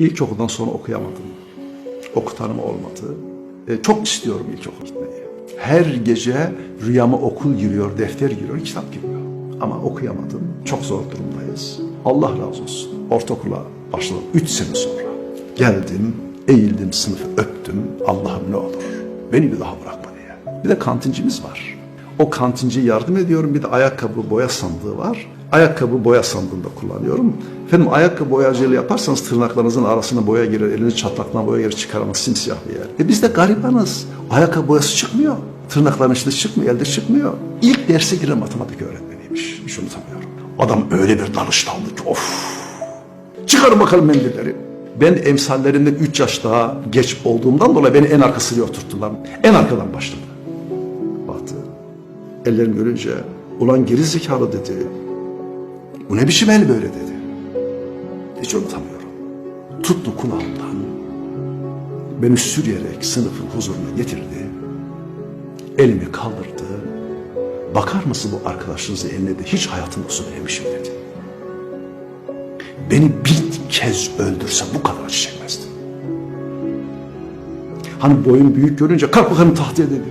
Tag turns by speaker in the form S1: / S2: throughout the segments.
S1: İlkokuldan sonra okuyamadım. Okutanım olmadı. E, çok istiyorum ilkokula gitmeyi. Her gece rüyama okul giriyor, defter giriyor, kitap giriyor. Ama okuyamadım. Çok zor durumdayız. Allah razı olsun. Ortaokula başladım 3 sene sonra. Geldim, eğildim, sınıfı öptüm. Allah'ım ne olur beni bir daha bırakma diye. Bir de kantincimiz var. O kantinciye yardım ediyorum. Bir de ayakkabı boya sandığı var. Ayakkabı boya sandığında kullanıyorum. Efendim ayakkabı boyacılığı yaparsanız tırnaklarınızın arasına boya girer, eliniz çatlaktan boya girer, çıkaramaz simsiyah bir yer. E biz de garibanız. Ayakkabı boyası çıkmıyor. Tırnakların içinde çıkmıyor, elde çıkmıyor. İlk derse giren matematik öğretmeniymiş. Hiç unutamıyorum. Adam öyle bir dalış daldı ki of. Çıkarın bakalım mendilleri. Ben emsallerimden 3 yaş daha geç olduğumdan dolayı beni en arka sıraya oturttular. En arkadan başladı. Baktı. Ellerimi görünce ulan geri zekalı dedi. Bu ne biçim el böyle dedi. Hiç unutamıyorum. Tuttu kulağımdan. Beni sürüyerek sınıfın huzuruna getirdi. Elimi kaldırdı. Bakar mısın bu arkadaşınızın eline de hiç hayatımda su vermişim dedi. Beni bir kez öldürse bu kadar acı çekmezdim. Hani boyun büyük görünce kalk bakalım tahtaya dedi.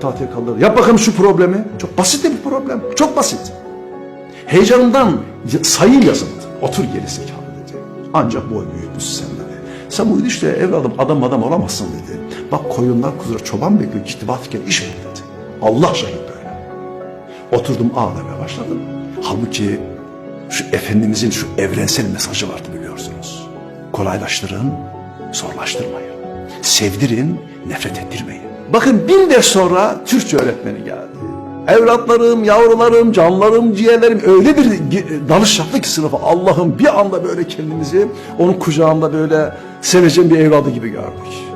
S1: Tahtaya kaldırdı. Yap bakalım şu problemi. Çok basit de bir problem. Çok basit. Heyecanından y- sayı yazıldı. Otur geri zekalı dedi. Ancak boy büyütmüş sen dedi. Sen bu işte evladım adam adam olamazsın dedi. Bak koyunlar kuzular çoban bekliyor. Gittibat gel iş bul dedi. Allah şahit böyle. Oturdum ağlamaya başladım. Halbuki şu Efendimizin şu evrensel mesajı vardı biliyorsunuz. Kolaylaştırın, zorlaştırmayın. Sevdirin, nefret ettirmeyin. Bakın bin ders sonra Türkçe öğretmeni geldi. Evlatlarım, yavrularım, canlarım, ciğerlerim öyle bir dalış yaptı ki sınıfa. Allah'ım bir anda böyle kendimizi onun kucağında böyle seveceğim bir evladı gibi gördük.